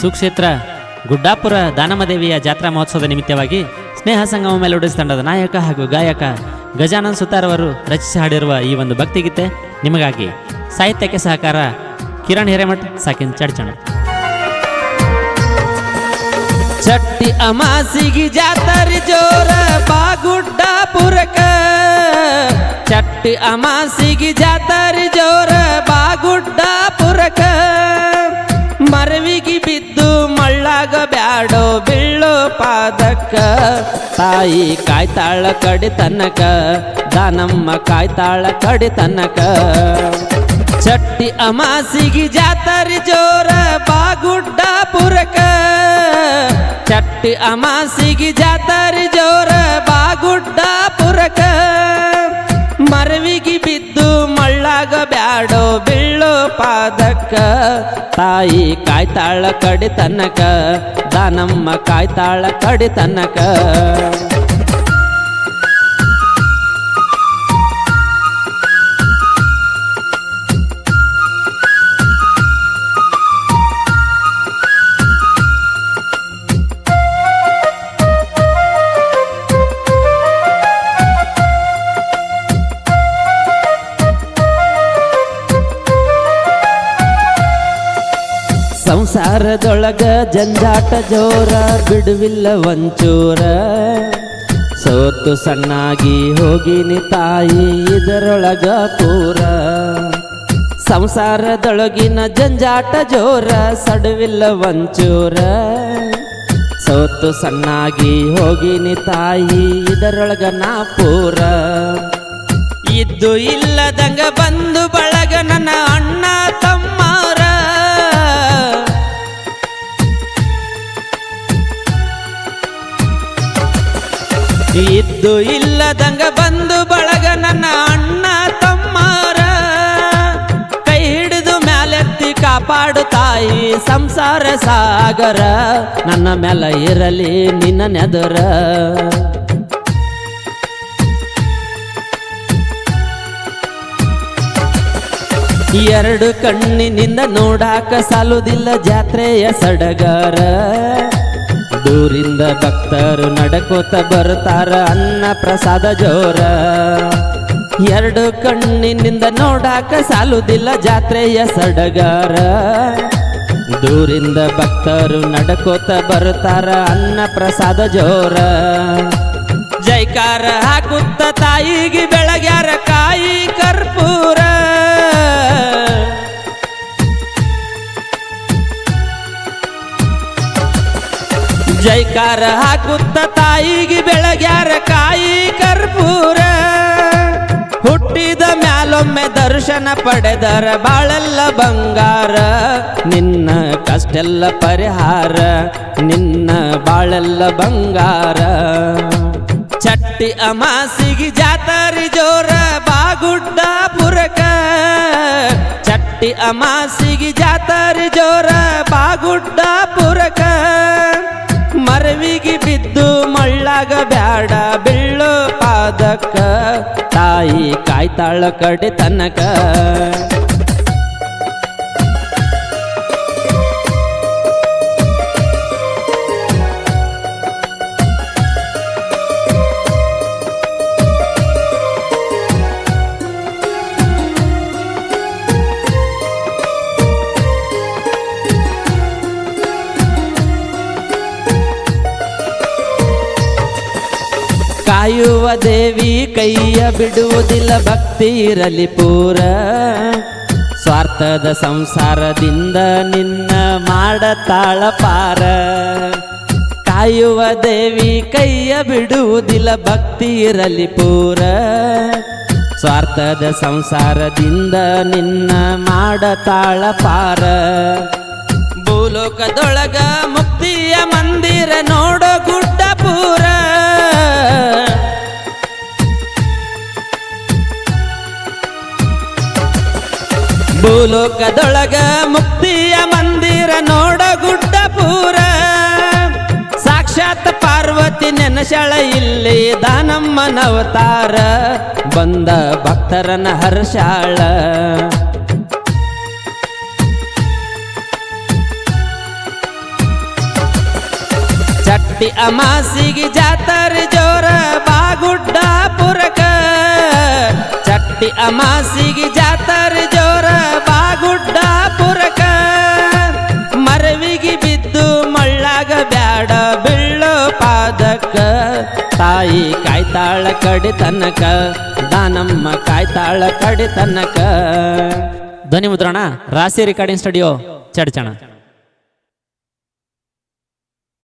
ಸುಕ್ಷೇತ್ರ ಗುಡ್ಡಾಪುರ ದಾನಮದೇವಿಯ ಜಾತ್ರಾ ಮಹೋತ್ಸವದ ನಿಮಿತ್ತವಾಗಿ ಸ್ನೇಹ ಸಂಗಮ ಮೆಲೋಡಿಸ್ ತಂಡದ ನಾಯಕ ಹಾಗೂ ಗಾಯಕ ಗಜಾನಂದ್ ಸುತಾರವರು ರಚಿಸಿ ಹಾಡಿರುವ ಈ ಒಂದು ಭಕ್ತಿಗೀತೆ ನಿಮಗಾಗಿ ಸಾಹಿತ್ಯಕ್ಕೆ ಸಹಕಾರ ಕಿರಣ್ ಹಿರೇಮಠ್, ಸಾಕಿನ್ ಚಡ್ಚಣ. ಚಟ್ಟಿ ಅಮಾಸಿಗಿ ಜಾತರಿ ಜೋರ ಬಾಗುಡ್ಡಾಪುರಕ ಚಟ್ಟಿ ಅಮಾಸಿಗಿ ಜಾತರಿ ಜೋರ ಪಾದಕ್ಕ ತಾಯಿ ಕಾಯ್ತಾಳ ಕಡಿ ತನಕ ದಾನಮ್ಮ ಕಾಯ್ತಾಳ ಕಡಿ ತನಕ ಚಟ್ಟಿ ಅಮಾಸಿಗಿ ಜಾತರಿ ಜೋರ ಬಾಗುಡ್ಡ ಪುರಕ. ಚಟ್ಟಿ ಅಮಾಸಿಗಿ ಜಾತರಿ ಜೋರ ಬಾಗುಡ್ಡ ಪುರಕ. ಮರವಿಗಿ ಬಿದ್ದು ಮಳ್ಳಾಗ ಬ್ಯಾಡೋ ಬೀಳೋ ಪಾದಕ್ಕ ತಾಯಿ ಕಾಯ್ತಾಳ ಕಡಿ ತನಕ ದಾನಮ್ಮ ಕಾಯ್ತಾಳ ಕಡಿ ತನಕ ಸಂಸಾರದೊಳಗ ಜಂಜಾಟ ಜೋರ, ಬಿಡುವಿಲ್ಲ ಒಂಚೂರ. ಸೋತು ಸಣ್ಣಾಗಿ ಹೋಗಿನಿ ತಾಯಿ ಇದರೊಳಗ ಪೂರ. ಸಂಸಾರದೊಳಗಿನ ಜಂಜಾಟ ಜೋರ, ಸಡುವಿಲ್ಲ ಒಂಚೂರ. ಸೋತು ಸಣ್ಣಾಗಿ ಹೋಗಿನಿ ತಾಯಿ ಇದರೊಳಗ ನಾ ಪೂರ. ಇದ್ದು ಇಲ್ಲದಂಗ ಬಂದು ಬಳಗ ನನ್ನ ಇದ್ದು ಇಲ್ಲದಂಗ ಬಂದು ಬಳಗ ನನ್ನ ಅಣ್ಣ, ತಮ್ಮಾರ. ಕೈ ಹಿಡಿದು ಮ್ಯಾಲೆತ್ತಿ ಕಾಪಾಡು ತಾಯಿ ಸಂಸಾರ ಸಾಗರ. ನನ್ನ ಮೇಲ ಇರಲಿ ನಿನ್ನ ನೆದರ. ಎರಡು ಕಣ್ಣಿನಿಂದ ನೋಡಾಕ ಸಾಲುದಿಲ್ಲ ಜಾತ್ರೆಯ ಸಡಗರ. ದೂರಿಂದ ಭಕ್ತರು ನಡಕೋತ ಬರುತ್ತಾರ ಅನ್ನ ಪ್ರಸಾದ ಜೋರ. ಎರಡು ಕಣ್ಣಿನಿಂದ ನೋಡಾಕ ಸಾಲುದಿಲ್ಲ ಜಾತ್ರೆಯ ಸಡಗಾರ. ದೂರಿಂದ ಭಕ್ತರು ನಡಕೋತ ಬರುತ್ತಾರ ಅನ್ನ ಪ್ರಸಾದ ಜೋರ. ಜೈಕಾರ ಹಾಕುತ್ತ ತಾಯಿಗೆ ಜೈಕಾರ ಹಾಕುತ್ತ ತಾಯಿಗೆ ಬೆಳಗ್ಯಾರ ಕಾಯಿ ಕರ್ಪೂರ. ಹುಟ್ಟಿದ ಮ್ಯಾಲೊಮ್ಮೆ ದರ್ಶನ ಪಡೆದರ ಬಾಳೆಲ್ಲ ಬಂಗಾರ. ನಿನ್ನ ಕಷ್ಟೆಲ್ಲ ಪರಿಹಾರ, ನಿನ್ನ ಬಾಳೆಲ್ಲ ಬಂಗಾರ. ಚಟ್ಟಿ ಅಮಾಸಿಗೆ ಜಾತರಿ ಜೋರ, ಬಾಗುಡ್ಡ ಪುರಕ. ಚಟ್ಟಿ ಅಮಾಸಿಗೆ ಜಾತರಿ ಜೋರ ಬಾಗುಡ್ಡಾಪುರಕ ಬ್ಯಾಡ ಬೀಳೋ ಪಾದಕ್ಕ. ತಾಯಿ ಕಾಯ್ತಾಳ ಕಡೆ ತನಕ. ಕಾಯುವ ದೇವಿ ಕೈಯ ಬಿಡುವುದಿಲ್ಲ, ಭಕ್ತಿ ಇರಲಿ ಪೂರ. ಸ್ವಾರ್ಥದ ಸಂಸಾರದಿಂದ ನಿನ್ನ ಮಾಡತಾಳ ಪಾರ. ಕಾಯುವ ದೇವಿ ಕೈಯ ಬಿಡುವುದಿಲ್ಲ, ಭಕ್ತಿ ಇರಲಿ ಪೂರ. ಸ್ವಾರ್ಥದ ಸಂಸಾರದಿಂದ ನಿನ್ನ ಮಾಡತಾಳ ಪಾರ. ಭೂಲೋಕದೊಳಗ ಮುಕ್ತಿಯ ಮಂದಿರ ನೋಡೋ ಗುಡ್ಡ ಪೂರ ಭೂಲೋಕದೊಳಗ ಮುಕ್ತಿಯ ಮಂದಿರ ನೋಡ ಗುಡ್ಡ ಪೂರ. ಸಾಕ್ಷಾತ್ ಪಾರ್ವತಿ ನೆನಶಳ ಇಲ್ಲಿ ದಾನಮ್ಮನವತಾರ ಬಂದ ಭಕ್ತರನ ಹರ್ಷಾಳ. ಚಟ್ಟಿ ಅಮಾಸಿಗೆ ಜಾತರೆ ಜೋರ ಬಾಗುಡ್ಡಾಪುರಕ ಚಟ್ಟಿ ಅಮಾಸಿಗೆ ಜಾತರೆ ಕಾಯ್ತಾಳ ಕಡೆ ತನಕ ದಾನಮ್ಮ ಕಾಯ್ತಾಳ ಕಡೆ ತನಕ ಧ್ವನಿ ಮುದ್ರಣ ರಾಶಿ ರೆಕಾರ್ಡಿಂಗ್ ಸ್ಟುಡಿಯೋ ಚಡ್ಚಣ.